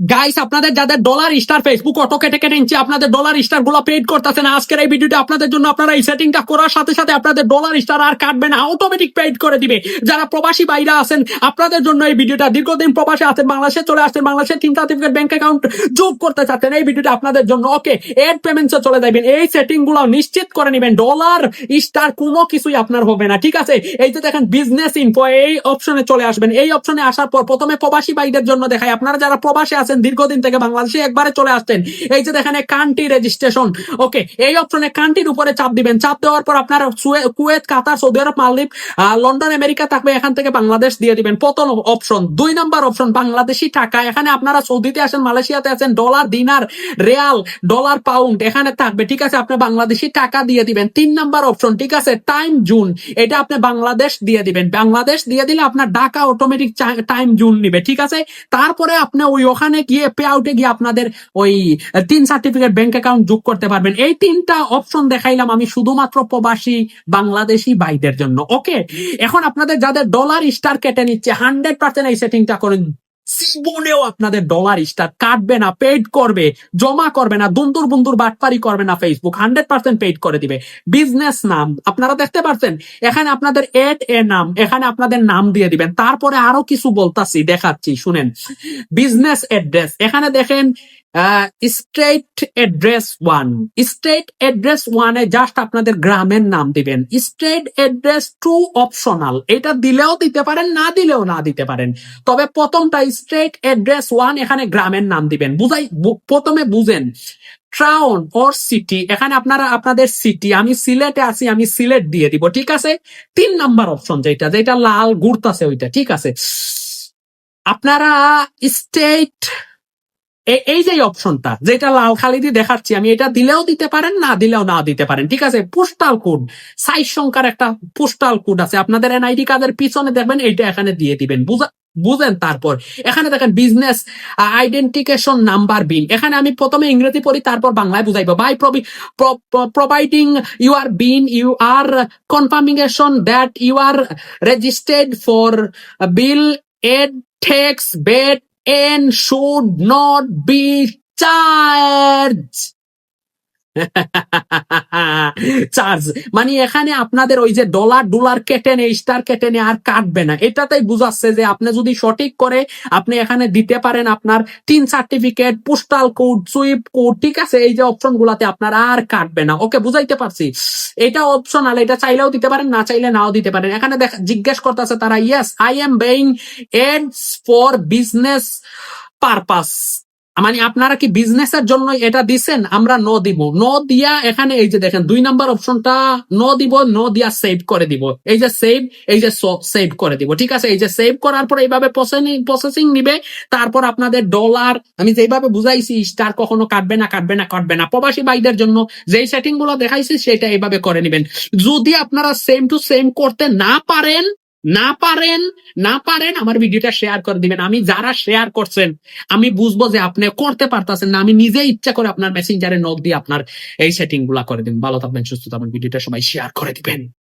Guys আপনাদের যাদের dollar star Facebook auto কেটে কেটে নিচ্ছে, আপনাদের ডলার স্টারগুলো পেড করতেছে না। আজকের এই ভিডিওটা আপনাদের জন্য, আপনারা এই সেটিংটা করার সাথে সাথে আপনাদের ডলার স্টার আর কাটবে না অটোমেটিক পেড করে দিবে। যারা প্রবাসী বাইরে আছেন, আপনাদের জন্য এই ভিডিওটা দীর্ঘদিন প্রবাসী আছেন, বাংলাদেশে চলে আসছেন বাংলাদেশের তিন সার্টিফিকেট ব্যাংক অ্যাকাউন্ট যোগ করতে চাচ্ছেন, এই ভিডিওটা আপনাদের জন্য ওকে এড পেমেন্টসে চলে যাবেন। এই সেটিংগুলো নিশ্চিত করে নেবেন ডলার স্টার কোনো কিছুই আপনার হবে না, ঠিক আছে? এই যে দেখেন বিজনেস ইনফো এই অপশনে চলে আসবেন। এই অপশনে আসার পর প্রথমে প্রবাসী বাইদের জন্য দেখায় আপনারা যারা প্রবাসী আছেন, দীর্ঘদিন থেকে বাংলাদেশে একবারে চলে আসতেন এই যে দেখেন কান্ট্রি রেজিস্ট্রেশন ওকে এই অপশনে কান্ট্রির উপরে চাপ দিবেন। চাপ দেওয়ার পর আপনার কুয়েত, কাতার, সৌদি আরব, মালদ্বীপ লন্ডন, আমেরিকা থাকবে, এখান থেকে বাংলাদেশ দিয়ে দিবেন। প্রথম অপশন দুই নাম্বার অপশন বাংলাদেশি টাকা। এখানে আপনারা সৌদিতে আছেন মালয়েশিয়াতে আছেন dollar dinar riyal dollar pound এখানে থাকবে। ঠিক আছে, আপনি বাংলাদেশি টাকা দিয়ে দিবেন। তিন নাম্বার অপশন ঠিক আছে টাইম জুন এটা আপনি বাংলাদেশ দিয়ে দিবেন। বাংলাদেশ দিয়ে দিলে আপনার ঢাকা অটোমেটিক টাইম জুন নিবে। ঠিক আছে, তারপরে আপনি ওই ওখানে গিয়ে পে আউটে গিয়ে আপনাদের ওই তিন সার্টিফিকেট ব্যাংক অ্যাকাউন্ট যোগ করতে পারবেন। এই তিনটা অপশন দেখাইলাম আমি শুধুমাত্র প্রবাসী বাংলাদেশি ভাইদের জন্য। ওকে এখন আপনাদের যাদের ডলার স্টার কেটে নিচ্ছে হান্ড্রেড পার্সেন্ট এই সেটিংটা করেন। জীবনেও আপনাদের ডলার স্টার কাটবে না পেড করবে, জমা করবে না, দুন্দুর বুন্দুর বাটপারি করবে না ফেসবুক হান্ড্রেড পার্সেন্ট পেড করে দিবে। বিজনেস নাম, আপনারা দেখতে পারছেন? এখানে আপনাদের এড এ নাম, এখানে আপনাদের নাম দিয়ে দিবেন। তারপরে আরও কিছু বলতাছি, দেখাচ্ছি, শুনেন। বিজনেস অ্যাড্রেস এখানে দেখেন state address one state address ওয়ানে জাস্ট আপনাদের গ্রামের নাম দিবেন। স্টেট অ্যাড্রেস টু অপশনাল এটা দিলেও দিতে পারেন, না দিলেও না দিতে পারেন। তবে প্রথমটা স্টেট অ্যাড্রেস ওয়ান এখানে গ্রামের নাম দিবেন। বুঝাই প্রথমে বুঝেন। টাউন ওর সিটি এখানে আপনারা, আপনাদের সিটি আমি সিলেটে আছি, আমি সিলেট দিয়ে দিব, ঠিক আছে? তিন নাম্বার অপশন যেটা যেটা লাল ঘুরতাছে ওইটা, ঠিক আছে? আপনারা স্টেট এই যে অপশনটা, যেটা লাল খালি দিয়ে দেখাচ্ছি, আমি এটা দিলেও দিতে পারেন, না দিলেও না দিতে পারেন। ঠিক আছে পোস্টাল কোড সাইজ সংখ্যার একটা পোস্টাল কোড আছে। আপনাদের এনআইডি কার্ডের পিছনে দেখবেন, এইটা এখানে দিয়ে দিবেন। বুঝা বুঝেন তারপর। এখানে দেখেন বিজনেস আইডেন্টিফিকেশন নাম্বার বিল এখানে আমি প্রথমে ইংরেজি পড়ি, তারপর বাংলায় বুঝাইবো। By providing you are BIN you are confirmation that you are registered for value added tax VAT and should not be charged. Charge মানে এখানে আপনাদের ওই যে ডলার ডলার কেটে নেই স্টার কেটে নেই আর কাটবে না। এটাতেই বুঝাচ্ছে যে আপনি যদি সঠিক করে আপনি এখানে দিতে পারেন আপনার তিন certificate postal code swift code ঠিক আছে? এই যে অপশন গুলাতে আপনার আর কাটবে না। ওকে বুঝাইতে পারছি? এটা অপশন অপশনাল এটা চাইলেও দিতে পারেন, না চাইলে নাও দিতে পারেন। এখানে দেখ, জিজ্ঞেস করতেছে তারা yes I am buying ads for business purpose মানে আপনারা কি বিজনেসের জন্য এটা দিছেন? আমরা ন দিব। ন দিয়া এখানে এই যে দেখেন, দুই নাম্বার অপশনটা ন দিব ন দিয়া সেভ করে দিব। এই যে সেভ এই যে সেভ করে দিব। ঠিক আছে? এই যে সেভ করার পর এইভাবে প্রসেসিং নিবে। তারপর আপনাদের ডলার আমি যেভাবে বুঝাইছি স্টার কখনো কাটবে না কাটবে না কাটবে না। প্রবাসী ভাইদের জন্য যেই সেটিংগুলো দেখাইছি, সেটা এইভাবে করে নেবেন। যদি আপনারা সেম টু সেম করতে না পারেন না পারেন না পারেন আমার ভিডিওটা শেয়ার করে দিবেন। আমি যারা শেয়ার করছেন, আমি বুঝব যে আপনি করতে পারতেছেন না। আমি নিজে ইচ্ছা করে আপনার মেসেঞ্জারে নক দিয়ে আপনার এই সেটিংগুলা করে দিন ভালো থাকবেন, সুস্থ থাকবেন। ভিডিওটা সবাই শেয়ার করে দিবেন।